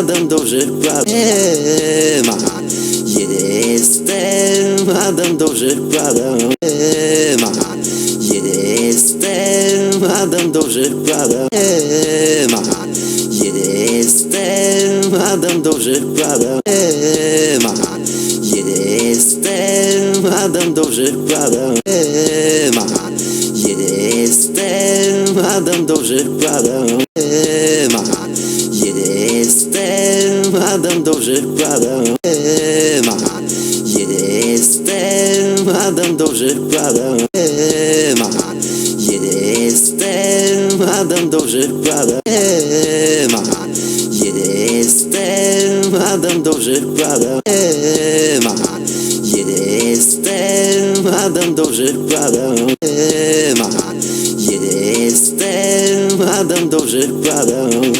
Adam dobrze Pradema Jestem Adam dobrze Pradema Jestem Adam dobrze Pradema Jestem Adam dobrze Pradema Jestem Adam dobrze Pradema Jestem Adam dobrze Pradema Adam dobrze wkładam Ema Jestem. Adam dobrze wkładam Ema Jestem. Adam dobrze wkładam Ema Jestem. Adam dobrze wkładam Ema Jestem. Adam dobrze wkładam Ema Jestem. Adam dobrze wkładam